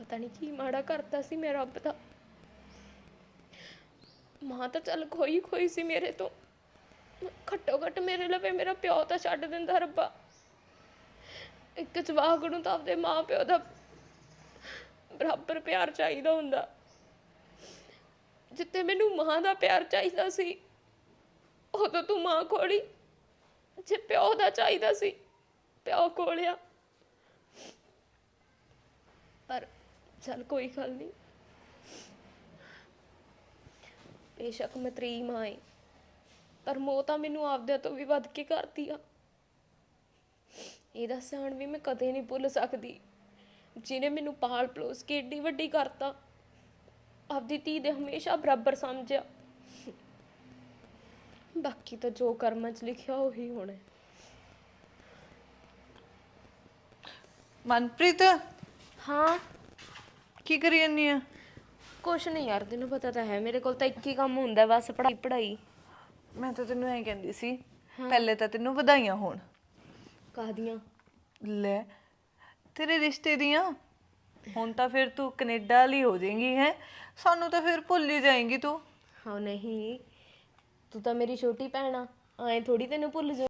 ਪਤਾ ਨਹੀਂ ਕੀ ਮਾੜਾ ਕਰਤਾ ਸੀ ਮੈਂ ਰੱਬ ਦਾ। ਮਾਂ ਤਾਂ ਚੱਲ ਖੋਈ ਖੋਈ ਸੀ ਮੇਰੇ ਤੋਂ। ਘੱਟੋ ਘੱਟ ਮੇਰੇ ਲਵੇ ਮੇਰਾ ਪਿਓ ਤਾਂ ਛੱਡ ਦਿੰਦਾ ਰੱਬਾ। ਇੱਕ ਜਵਾਕ ਨੂੰ ਤਾਂ ਆਪਦੇ ਮਾਂ ਪਿਓ ਦਾ ਬਰਾਬਰ ਪਿਆਰ ਚਾਹੀਦਾ ਹੁੰਦਾ। ਜਿੱਤੇ ਮੈਨੂੰ ਮਾਂ ਦਾ ਪਿਆਰ ਚਾਹੀਦਾ ਸੀ, ਉਦੋਂ ਤੂੰ ਮਾਂ ਕੋਲੀ ਜੇ ਪਿਓ ਦਾ ਚਾਹੀਦਾ ਸੀ, ਪਿਓ ਕੋਲਿਆ ਪਰ ਚੱਲ ਕੋਈ ਗੱਲ ਨਹੀਂ ਬੇਸ਼ੱਕ ਮੈਂ ਤੇਰੀ ਮਾਂ ਏ ਪਰ ਮੋਹ ਤਾਂ ਮੈਨੂੰ ਆਪਦਿਆਂ ਤੋਂ ਵੀ ਵੱਧ ਕੇ ਕਰਦੀ ਆ। ਇਹਦਾ ਸਹਿਣ ਵੀ ਮੈਂ ਕਦੇ ਨਹੀਂ ਭੁੱਲ ਸਕਦੀ ਜਿਹਨੇ ਮੈਨੂੰ ਪਾਲ ਪਲੋਸ ਕੇ ਏਡੀ ਵੱਡੀ ਕਰਤਾ। ਆਪਦੀ ਧੀ ਦੇ ਹਮੇਸ਼ਾ ਬਰਾਬਰ ਸਮਝਿਆ। ਬਾਕੀ ਤਾਂ ਜੋ ਕਰਮਾਂ 'ਚ ਲਿਖਿਆ ਉਹੀ ਹੋਣਾ। ਹੈ। ਮਨਪ੍ਰੀਤ? ਹਾਂ? ਕੀ ਕਰੀ ਜਾਂਦੀ ਆ? ਕੁਛ ਨਹੀਂ ਯਾਰ ਤੈਨੂੰ ਪਤਾ ਤਾਂ ਹੈ ਮੇਰੇ ਕੋਲ ਤਾਂ ਇੱਕ ਹੀ ਕੰਮ ਹੁੰਦਾ ਬਸ ਪੜ੍ਹਾਈ ਪੜ੍ਹਾਈ। ਮੈਂ ਤਾਂ ਤੈਨੂੰ ਐਂ ਕਹਿੰਦੀ ਸੀ ਪਹਿਲੇ ਤਾਂ ਤੈਨੂੰ ਵਧਾਈਆਂ ਹੋਣ। ਕਾਹਦੀਆਂ? ਲੈ ਤੇਰੇ ਰਿਸ਼ਤੇ ਦੀਆਂ? ਹੁਣ ਤਾਂ ਫਿਰ ਤੂੰ ਕੈਨੇਡਾ ਵਾਲੀ ਹੋ ਜਾਏਂਗੀ ਹੈ? ਸਾਨੂੰ ਤਾਂ ਫਿਰ ਭੁੱਲ ਹੀ ਜਾਏਂਗੀ ਤੂੰ। ਹਾਂ ਨਹੀਂ। ਤੂੰ ਤਾਂ ਮੇਰੀ ਛੋਟੀ ਭੈਣ ਆ ਐਂ ਥੋੜੀ ਤੈਨੂੰ ਭੁੱਲ ਜਾ